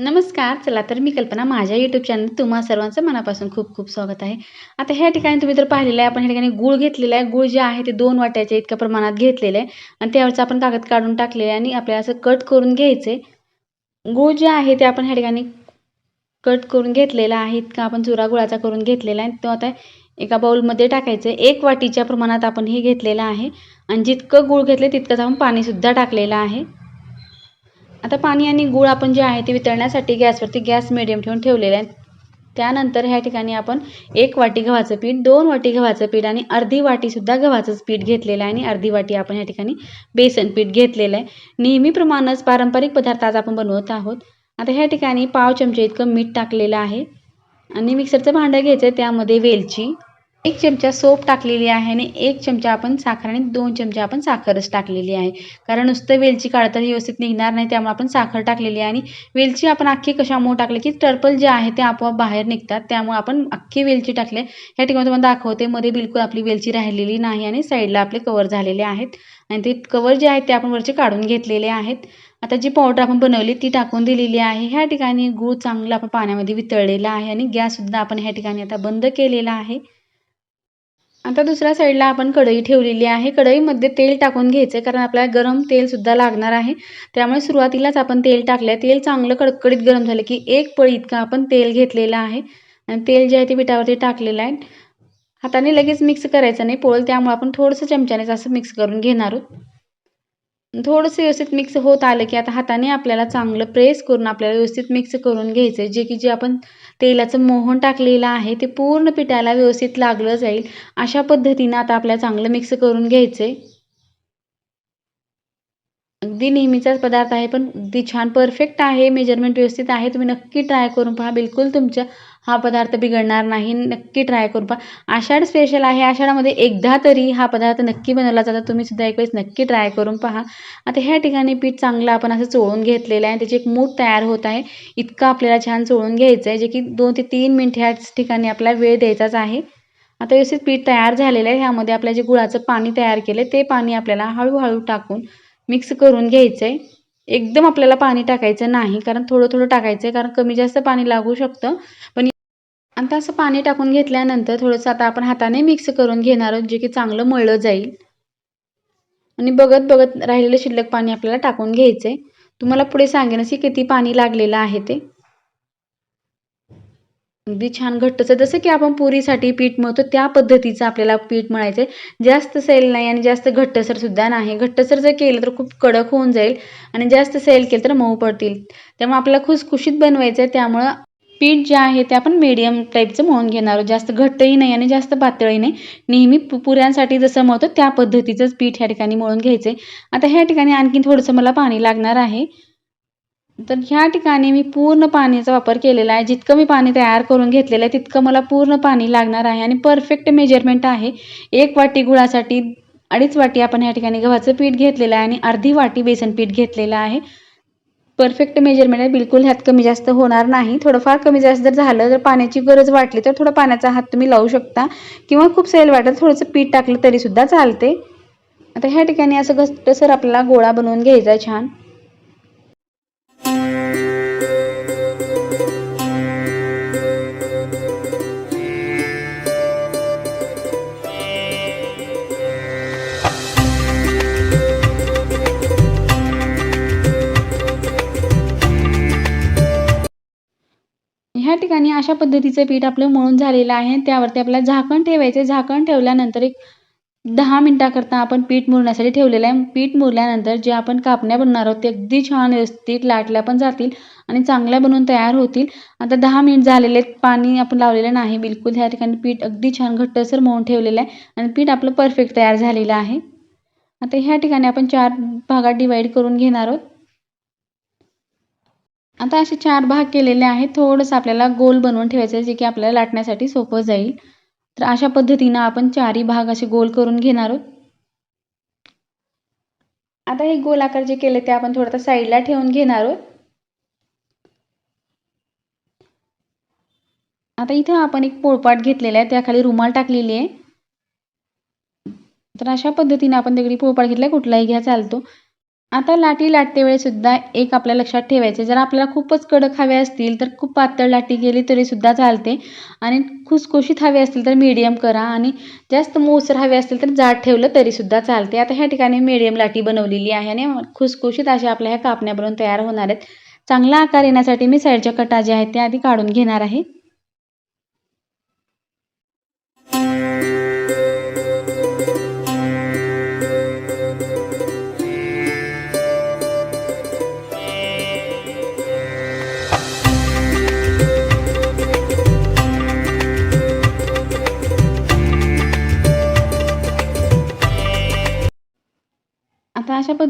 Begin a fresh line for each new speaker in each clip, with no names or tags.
नमस्कार चला तर मी कल्पना माझ्या यूट्यूब चॅनल तुम्हा सर्वांचं मनापासून खूप खूप स्वागत आहे. आता ह्या ठिकाणी तुम्ही जर पाहिलेलं आहे आपण ह्या ठिकाणी गूळ घेतलेला आहे. गूळ जे आहे ते दोन वाट्याच्या इतक्या प्रमाणात घेतलेलं आहे. आणि त्यावरचं आपण कागद काढून टाकलेलं आहे आणि आपल्याला असं कट करून घ्यायचं गूळ जे आहे ते आपण ह्या ठिकाणी कट करून घेतलेला आहे. इतका आपण चुरा गुळाचा करून घेतलेला आहे. तो आता एका बाउलमध्ये टाकायचं आहे एक वाटीच्या प्रमाणात आपण हे घेतलेलं आहे. आणि जितकं गूळ घेतलं तितकंच आपण पाणीसुद्धा टाकलेलं आहे. आता पाणी आणि गूळ आपण जे आहे ते वितळण्यासाठी गॅसवरती गॅस मिडियम ठेवून ठेवलेलं आहे त्यानंतर ह्या ठिकाणी आपण एक वाटी गव्हाचं पीठ दोन वाटी गव्हाचं पीठ आणि अर्धी वाटीसुद्धा गव्हाचंच पीठ घेतलेलं आहे आणि अर्धी वाटी आपण ह्या ठिकाणी बेसन पीठ घेतलेलं आहे. नेहमीप्रमाणेच पारंपरिक पदार्थ आज आपण बनवत आहोत. आता ह्या ठिकाणी पाव चमचे इतकं मीठ टाकलेलं आहे. आणि मिक्सरचं भांडं घ्यायचं आहे त्यामध्ये वेलची एक चमचा सोप टाकलेली आहे आणि एक चमचा आपण साखर आणि दोन चमचा आपण साखरच टाकलेली आहे. कारण नुसतं वेलची काढता व्यवस्थित निघणार नाही त्यामुळे आपण साखर टाकलेली आहे आणि वेलची आपण अख्खी कशामुळे टाकली की टर्पल जे आहे ते आपोआप बाहेर निघतात. त्यामुळे आपण अख्खी वेलची टाकले. ह्या ठिकाणी तुम्हाला दाखवते मध्ये बिलकुल आपली वेलची राहिलेली नाही आणि साईडला आपले कवर झालेले आहेत. आणि ते कवर जे आहेत ते आपण वरचे काढून घेतलेले आहेत. आता जी पावडर आपण बनवली ती टाकून दिलेली आहे. ह्या ठिकाणी गूळ चांगला आपण पाण्यामध्ये वितळलेला आहे आणि गॅससुद्धा आपण ह्या ठिकाणी आता बंद केलेला आहे. आता दुसऱ्या साईडला आपण कढई ठेवलेली आहे. कढईमध्ये तेल टाकून घ्यायचं आहे कारण आपल्याला गरम तेलसुद्धा लागणार आहे. त्यामुळे सुरुवातीलाच आपण तेल टाकलं आहे तेल चांगलं कडकडीत गरम झालं की एक पळी इतकं आपण तेल घेतलेलं आहे. आणि तेल जे आहे ते पिठावरती टाकलेलं आहे. हाताने लगेच मिक्स करायचं नाही. पोळ त्यामुळे आपण थोडंसं चमच्यानेच असं मिक्स करून घेणार आहोत. थोडंसं व्यवस्थित मिक्स होत आलं की आता हाताने आपल्याला चांगलं प्रेस करून आपल्याला व्यवस्थित मिक्स करून घ्यायचं आहे जे की जे आपण तेलाचं मोहन टाकलेलं आहे ते पूर्ण पिठाला व्यवस्थित लागलं जाईल. अशा पद्धतीनं आता आपल्याला चांगलं मिक्स करून घ्यायचं आहे अगदी नेहमीचाच पदार्थ आहे पण अगदी छान परफेक्ट आहे. मेजरमेंट व्यवस्थित आहे. तुम्ही नक्की ट्राय करून पहा. बिलकुल तुमच्या हा पदार्थ बिघडणार नाही नक्की ट्राय करून पहा. आषाढ स्पेशल आहे आषाढामध्ये एकदा तरी हा पदार्थ नक्की बनवला जातो. तुम्ही सुद्धा एक वेळेस नक्की ट्राय करून पहा. आता ह्या ठिकाणी पीठ चांगलं आपण असं चोळून घेतलेलं आहे. त्याची एक मूठ तयार होत आहे. इतकं आपल्याला छान चोळून घ्यायचं आहे जे की दोन ते तीन मिनिट ह्याच ठिकाणी आपला वेळ द्यायचाच आहे. आता व्यवस्थित पीठ तयार झालेलं आहे. ह्यामध्ये आपल्या जे गुळाचं पाणी तयार केलं ते पाणी आपल्याला हळूहळू टाकून मिक्स करून घ्यायचं आहे एकदम आपल्याला पाणी टाकायचं नाही कारण थोडं थोडं टाकायचं आहे कारण कमी जास्त पाणी लागू शकतं. पण आता असं पाणी टाकून घेतल्यानंतर थोडंसं आता आपण हाताने मिक्स करून घेणार आहोत जे की चांगलं मळलं जाईल. आणि बघत बघत राहिलेलं शिल्लक पाणी आपल्याला टाकून घ्यायचं आहे तुम्हाला पुढे सांगेन की किती पाणी लागलेलं आहे ते. अगदी छान घट्टचं जसं की आपण पुरीसाठी पीठ मळतो त्या पद्धतीचं आपल्याला पीठ मळायचं आहे जास्त सैल नाही आणि जास्त घट्टसर सुद्धा नाही. घट्टसर जर केलं तर खूप कडक होऊन जाईल आणि जास्त सैल केलं तर मऊ पडतील. त्यामुळे आपल्याला खुसखुशीत बनवायचं आहे त्यामुळं पीठ जे आहे ते आपण मीडियम टाईपचं मळून घेणार आहोत. जास्त घट्टही नाही आणि जास्त पातळही नाही. नेहमी पुऱ्यांसाठी जसं मळतो त्या पद्धतीचंच पीठ ह्या ठिकाणी मळून घ्यायचं आहे आता ह्या ठिकाणी आणखी थोडंसं मला पाणी लागणार आहे. तर ह्या ठिकाणी मी पूर्ण पाण्याचा वापर केलेला आहे. जितकं मी पाणी तयार करून घेतलेलं आहे तितकं मला पूर्ण पाणी लागणार आहे आणि परफेक्ट मेजरमेंट आहे. एक वाटी गुळासाठी अडीच वाटी आपण ह्या ठिकाणी गव्हाचं पीठ घेतलेलं आहे आणि अर्धी वाटी बेसन पीठ घेतलेलं आहे. परफेक्ट मेजरमेंट आहे. बिलकुल ह्यात कमी जास्त होणार नाही. थोडंफार कमी जास्त जर झालं जर पाण्याची गरज वाटली तर थोडं पाण्याचा हात तुम्ही लावू शकता. किंवा खूप सैल वाटत थोडंसं पीठ टाकलं तरीसुद्धा चालते. आता ह्या ठिकाणी असं घट्टसर आपल्याला गोळा बनवून घ्यायचा छान. पद्धतीचं पीठ आपलं मळून झालेलं आहे. त्यावरती आपल्याला झाकण ठेवायचं झाकण ठेवल्यानंतर एक दहा मिनटाकरता आपण पीठ मुरण्यासाठी ठेवलेलं आहे. पीठ मुरल्यानंतर जे आपण कापण्या बनणार आहोत ते अगदी छान व्यवस्थित लाटल्या पण जातील आणि चांगल्या बनवून तयार होतील. आता दहा मिनिट झालेले पाणी आपण लावलेलं नाही. बिलकुल ह्या ठिकाणी पीठ अगदी छान घट्टसर मळून ठेवलेलं आहे आणि पीठ आपलं परफेक्ट तयार झालेलं आहे. आता ह्या ठिकाणी आपण चार भागात डिवाईड करून घेणार आहोत. आता असे चार भाग केलेले आहेत. थोडंसं आपल्याला गोल बनवून ठेवायचं आहे जे की आपल्याला लाटण्यासाठी सोपं जाईल. तर अशा पद्धतीनं आपण चारही भाग असे गोल करून घेणार आहोत. आता हे गोल आकार जे केले ते आपण थोडंसं साईडला ठेवून घेणार आहोत. आता इथं आपण एक पोळपाट घेतलेला आहे त्याखाली रुमाल टाकलेली आहे. तर अशा पद्धतीने आपण तिकडे पोळपाट घेतला कुठलाही घ्या चालतो. आता लाटी लाटते वेळेसुद्धा एक आपल्या लक्षात ठेवायचं. जर आपल्याला खूपच कडक हवे असतील तर खूप पातळ लाटी केली तरीसुद्धा चालते. आणि खुसखुशीत हवे असतील तर मीडियम करा आणि जास्त मोसर हवे असतील तर जाड ठेवलं तरीसुद्धा चालते. आता ह्या ठिकाणी मीडियम लाटी बनवलेली आहे आणि खुसखुशीत अशा आपल्या ह्या कापण्या बनवून तयार होणार आहेत. चांगला आकार येण्यासाठी मी साईडच्या कटा ज्या आहेत त्या आधी काढून घेणार आहे.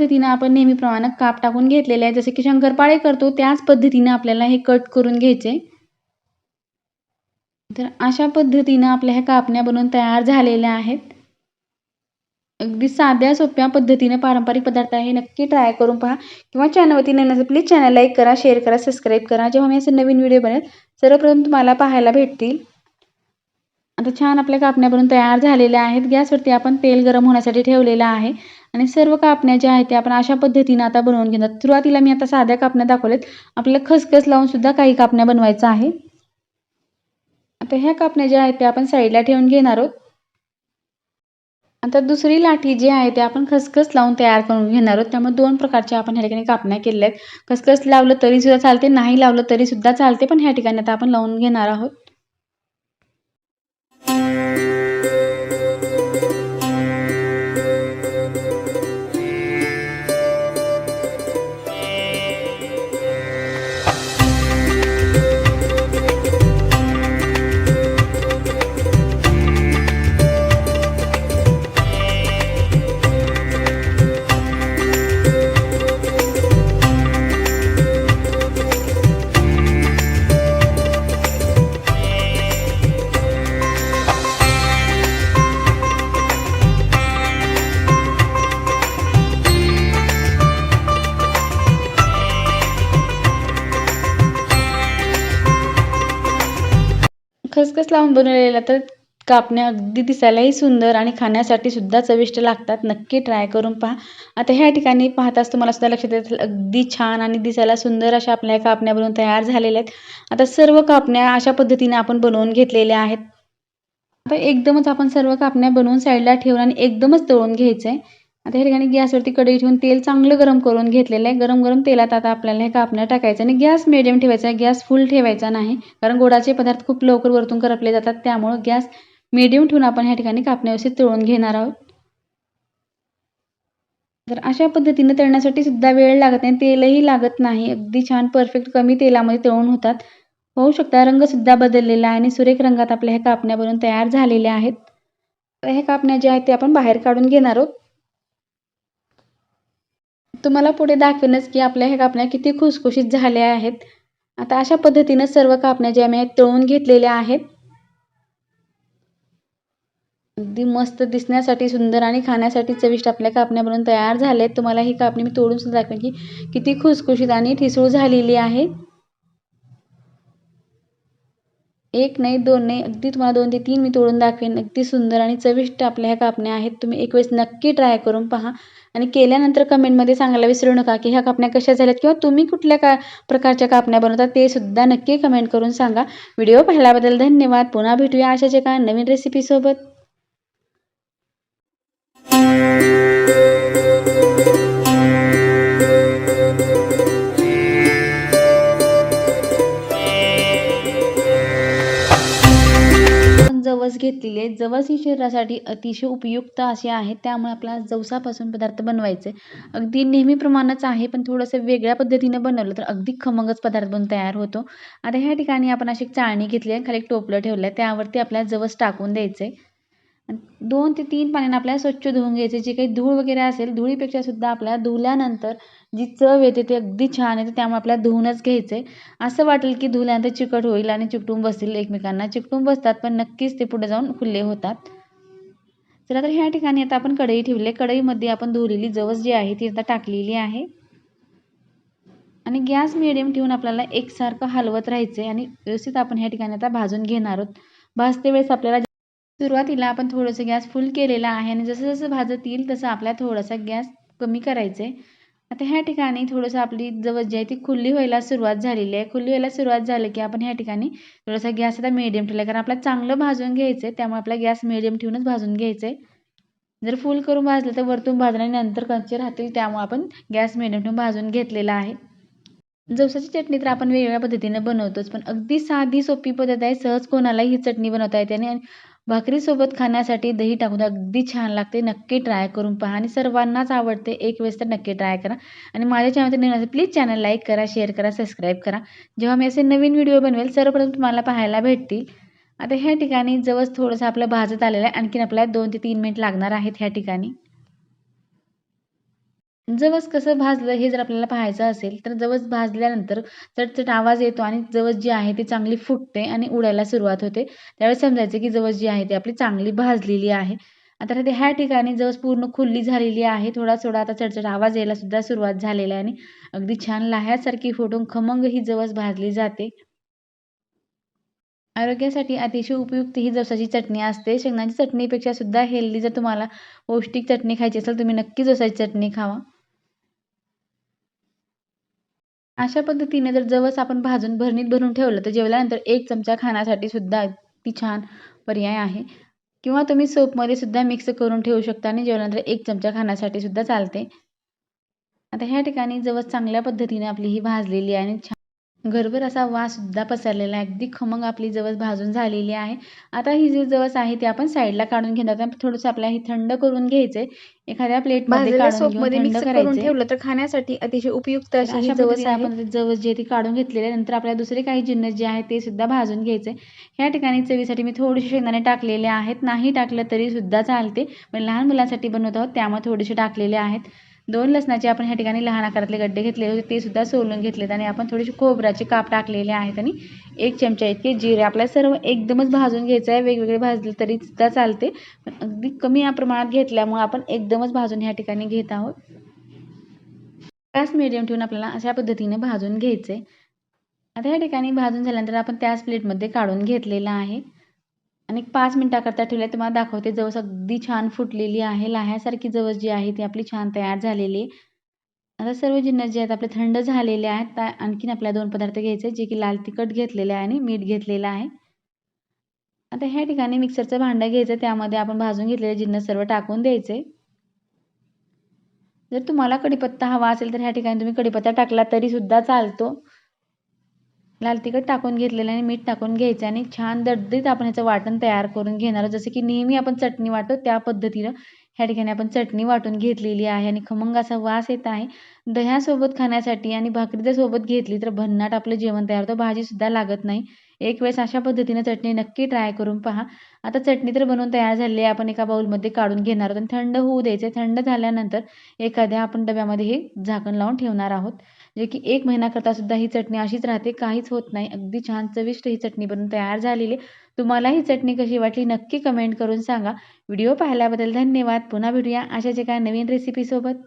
पद्धतीनं आपण नेहमीप्रमाणे काप टाकून घेतलेले आहे. जसे की शंकरपाळे करतो त्याच पद्धतीनं आपल्याला हे कट करून घ्यायचे. तर अशा पद्धतीनं आपल्या ह्या कापण्या बनवून तयार झालेल्या आहेत. अगदी साध्या सोप्या पद्धतीने पारंपरिक पदार्थ आहे. नक्की ट्राय करून पहा. किंवा चॅनलवरती नवीन प्लीज चॅनल लाईक करा शेअर करा सबस्क्राईब करा. जेव्हा मी असे नवीन व्हिडिओ बनेल सर्वप्रथम तुम्हाला पाहायला भेटतील. आता छान आपल्या कापण्या तयार झालेल्या आहेत. गॅसवरती आपण तेल गरम होण्यासाठी ठेवलेलं आहे. आणि सर्व कापण्या ज्या आहेत त्या आपण अशा पद्धतीनं आता बनवून घेणार. सुरुवातीला मी आता साध्या कापण्या दाखवल्यात आपल्याला खसखस लावून सुद्धा काही कापण्या बनवायचं आहे. आता ह्या कापण्या ज्या आहेत त्या आपण साईडला ठेवून घेणार आहोत. आता दुसरी लाठी जी आहे ते आपण खसखस लावून तयार करून घेणार आहोत. त्यामुळे दोन प्रकारच्या आपण ह्या ठिकाणी कापण्या केलेल्या आहेत. खसखस लावलं तरी सुद्धा चालते नाही लावलं तरी सुद्धा चालते. पण ह्या ठिकाणी आता आपण लावून घेणार आहोत. खसखस लावून बनवलेल्या तर कापण्या अगदी दिसायलाही सुंदर आणि खाण्यासाठी सुद्धा चविष्ट लागतात. नक्की ट्राय करून पहा. आता ह्या ठिकाणी पाहताच तुम्हाला सुद्धा लक्षात येतील अगदी छान आणि दिसायला सुंदर अशा आपल्या कापण्या बनवून तयार झालेल्या आहेत. आता सर्व कापण्या अशा पद्धतीने आपण बनवून घेतलेल्या आहेत. आता एकदमच आपण सर्व कापण्या बनवून साईडला ठेवून आणि एकदमच तळून घ्यायचं आहे आता ह्या ठिकाणी गॅसवरती कढई ठेवून तेल चांगलं गरम करून घेतलेलं आहे. गरम गरम तेलात आता आपल्याला हे कापण्या टाकायचं आणि गॅस मिडियम ठेवायचा आहे. गॅस फुल ठेवायचा नाही. कारण गोडाचे पदार्थ खूप लवकर वरतून करपले जातात. त्यामुळं गॅस मिडियम ठेवून आपण ह्या ठिकाणी कापण्या व्यवस्थित तळून घेणार आहोत. तर अशा पद्धतीनं तळण्यासाठी सुद्धा वेळ लागत नाही. तेलही लागत नाही. अगदी छान परफेक्ट कमी तेलामध्ये तळून होतात. होऊ शकता. रंगसुद्धा बदललेला आहे आणि सुरेख रंगात आपल्या ह्या कापण्या बनवून तयार झालेल्या आहेत. ह्या कापण्या ज्या आहेत ते आपण बाहेर काढून घेणार आहोत. तुम्हाला पुढे दाखवेनच की आपल्या ह्या कापण्या किती खुसखुशीत झाल्या आहेत. आता अशा पद्धतीनं सर्व कापण्या ज्या मी तळून घेतलेल्या आहेत. अगदी मस्त दिसण्यासाठी सुंदर आणि खाण्यासाठी चविष्ट आपल्या कापण्या बनवून तयार झाल्या आहेत तुम्हाला ही कापणी मी तोडून सुद्धा दाखवेन की किती खुसखुशीत आणि ठिसूळ झालेली आहे. एक नाही दोन नाही अगदी तुम्हाला दोन ते तीन मी तोडून दाखवेन. अगदी सुंदर आणि चविष्ट आपल्या ह्या कापण्या आहेत. तुम्ही एक वेळेस नक्की ट्राय करून पहा. आणि केल्यानंतर कमेंटमध्ये सांगायला विसरू नका की ह्या कापण्या कशा झाल्यात किंवा तुम्ही कुठल्या का प्रकारच्या कापण्या बनवता ते सुद्धा नक्की कमेंट करून सांगा. व्हिडिओ पाहिल्याबद्दल धन्यवाद. पुन्हा भेटूया अशाच एका नवीन रेसिपीसोबत जवस घेतलेली आहे. जवस ही शरीरासाठी अतिशय उपयुक्त अशी आहे. त्यामुळे आपल्याला जवसापासून पदार्थ बनवायचे. अगदी नेहमीप्रमाणेच आहे पण थोडंसं वेगळ्या पद्धतीनं बनवलं तर अगदी खमंगच पदार्थ बनून तयार होतो. आता ह्या ठिकाणी आपण अशी चाळणी घेतली आहे. खाली एक टोपलं ठेवलं आहे. त्यावरती आपल्याला जवस टाकून द्यायचं आहे दोन ते तीन पाण्याने आपल्याला स्वच्छ धुवून घ्यायचे. जे काही धूळ वगैरे असेल धुळीपेक्षा सुद्धा आपल्याला धुल्यानंतर जी चव येते ती अगदी छान येते त्यामुळे आपल्याला धुवूनच घ्यायचं. आहे असं वाटेल की धुल्यानंतर चिकट होईल आणि चिकटून बसतील एकमेकांना. चिकटून बसतात पण नक्कीच ते पुढे जाऊन खुल्ले होतात. चला तर ह्या ठिकाणी आता आपण कढई ठेवली. कढईमध्ये आपण धुवलेली जवस जी आहे ती आता टाकलेली आहे. आणि गॅस मिडियम ठेवून आपल्याला एकसारखं हलवत राहायचं आहे आणि व्यवस्थित आपण ह्या ठिकाणी आता भाजून घेणार आहोत. भाजते वेळेस आपल्याला सुरुवातीला आपण थोडंसं गॅस फुल केलेला आहे आणि जसं जसं भाजत येईल तसं आपल्या थोडासा गॅस कमी करायचं आहे आता ह्या ठिकाणी थोडंसं आपली जवळ जी आहे ती खुल्ली व्हायला सुरुवात झालेली आहे. खुल्ली व्हायला सुरुवात झाली की आपण ह्या ठिकाणी थोडासा गॅस आता मिडियम ठेवला. कारण आपल्याला चांगलं भाजून घ्यायचं आहे त्यामुळे आपला गॅस मिडियम ठेवूनच भाजून घ्यायचं आहे जर फुल करून भाजलं तर वरतून भाजलं नंतर कच्चे राहतील त्यामुळे आपण गॅस मिडियम ठेवून भाजून घेतलेला आहे. जवसाची चटणी तर आपण वेगवेगळ्या पद्धतीनं बनवतोच पण अगदी साधी सोपी पद्धत आहे. सहज कोणालाही ही चटणी बनवता येते आणि भाकरीसोबत खाण्यासाठी दही टाकून अगदी छान लागते. नक्की ट्राय करून पहा. आणि सर्वांनाच आवडते एक वेळेस तर नक्की ट्राय करा. आणि माझ्या चॅनलमध्ये नवीन असेल प्लीज चॅनल लाईक करा शेअर करा सबस्क्राईब करा. जेव्हा मी असे नवीन व्हिडिओ बनवेल सर्वप्रथम तुम्हाला पाहायला भेटतील. आता ह्या ठिकाणी जवळ थोडंसं आपलं भाजत आलेलं आहे. आणखीन आपल्याला दोन ते तीन मिनिट लागणार आहेत ह्या ठिकाणी. जवस कसं भाजलं हे जर आपल्याला पाहायचं असेल तर जवस भाजल्यानंतर चटचट आवाज येतो आणि जवस जी आहे ती चांगली फुटते आणि उडायला सुरुवात होते. त्यावेळेस समजायचं की जवस जी आहे ती आपली चांगली भाजलेली आहे. आता ते ह्या ठिकाणी जवस पूर्ण खुल्ली झालेली आहे. थोडा थोडा आता चटचट आवाज यायला सुद्धा सुरुवात झालेला आहे आणि अगदी छान लाह्यासारखी फुटून खमंग ही जवस भाजली जाते. आरोग्यासाठी अतिशय उपयुक्त ही जवसाची चटणी असते. शेंगदाण्याची चटणीपेक्षा सुद्धा हेल्दी जर तुम्हाला पौष्टिक चटणी खायची असेल तुम्ही नक्की जवसाची चटणी खावा. अशा पद्धतीने जर जवस आपण भाजून भरणीत भरून ठेवलं तर जेवल्यानंतर एक चमचा खाण्यासाठी सुद्धा ती छान पर्याय आहे. किंवा तुम्ही सोपमध्ये सुद्धा मिक्स करून ठेवू शकता आणि जेवल्यानंतर एक चमचा खाण्यासाठी सुद्धा चालते. आता ह्या ठिकाणी जवस चांगल्या पद्धतीने आपली ही भाजलेली आहे आणि छान घरभर असा वाससुद्धा पसरलेला आहे. अगदी खमंग आपली जवस भाजून झालेली आहे. आता ही जी जवस आहे ती आपण साईडला काढून घेणार थोडंसं आपल्याला हे थंड करून घ्यायचंय. एखाद्या प्लेटमध्ये काढून घेऊन थंड करायचं
ठेवलं तर खाण्यासाठी अतिशय उपयुक्त अशी जवस
आपण जवस जे ती काढून घेतलेले नंतर आपल्याला दुसरे काही जिन्नस जे आहे ते सुद्धा भाजून घ्यायचे ह्या ठिकाणी चवीसाठी मी थोडेसे शेंगदाणे टाकलेले आहेत. नाही टाकलं तरी सुद्धा चालते. पण लहान मुलांसाठी बनवत आहोत त्यामुळे थोडेसे टाकलेले आहेत. दोन लसणाचे आपण ह्या ठिकाणी लहान आकारातले गड्डे घेतले होते ते सुद्धा सोलून घेतलेत आणि आपण थोडेसे खोबऱ्याचे काप टाकलेले आहेत आणि एक चमचा इतके जिरे आपल्याला सर्व एकदमच भाजून घ्यायचं आहे वेगवेगळे भाजले तरी सुद्धा चालते. पण अगदी कमी या प्रमाणात घेतल्यामुळे आपण एकदमच भाजून ह्या ठिकाणी घेत आहोत. गॅस मिडियम ठेवून आपल्याला अशा पद्धतीने भाजून घ्यायचे आता ह्या ठिकाणी भाजून झाल्यानंतर आपण त्याच प्लेटमध्ये काढून घेतलेलं आहे. आणि पाच मिनटाकरता ठेवले तुम्हाला दाखवते. जवस अगदी छान फुटलेली आहे. लाह्यासारखी जवस जी आहे ती आपली छान तयार झालेली. आहे आता सर्व जिन्नस जे आहेत आपले थंड झालेले आहेत त्या आणखीन आपल्या दोन पदार्थ घ्यायचे जे की लाल तिखट घेतलेले आहे आणि मीठ घेतलेलं आहे. आता ह्या ठिकाणी मिक्सरचं भांडं घ्यायचं त्यामध्ये आपण भाजून घेतलेले जिन्नस सर्व टाकून द्यायचे. जर तुम्हाला कढीपत्ता हवा असेल तर ह्या ठिकाणी तुम्ही कढीपत्ता टाकला तरी सुद्धा चालतो. लाल तिखट टाकून घेतलेलं आणि मीठ टाकून घ्यायचं आणि छान दडदीत आपण ह्याचं वाटण तयार करून घेणार जसं की नेहमी आपण चटणी वाटतो त्या पद्धतीनं ह्या ठिकाणी आपण चटणी वाटून घेतलेली आहे आणि खमंग असा वास येत आहे. दह्यासोबत खाण्यासाठी आणि भाकरी जर सोबत घेतली तर भन्नाट आपलं जेवण तयार होतं. भाजीसुद्धा लागत नाही. एक वेळेस अशा पद्धतीनं चटणी नक्की ट्राय करून पहा. आता चटणी तर बनवून तयार झाली आहे. आपण एका बाउलमध्ये काढून घेणार आहोत आणि थंड होऊ द्यायचे. थंड झाल्यानंतर एखाद्या आपण डब्यामध्ये हे झाकण लावून ठेवणार आहोत. जे की एक महिन्याकरता सुद्धा ही चटणी अशीच राहते काहीच होत नाही. अगदी छान चविष्ट ही चटणी बनवून तयार झालेली तुम्हाला ही चटणी कशी वाटली नक्की कमेंट करून सांगा. व्हिडिओ पाहिल्याबद्दल धन्यवाद. पुन्हा भेटूया अशाच एका नवीन रेसिपीसोबत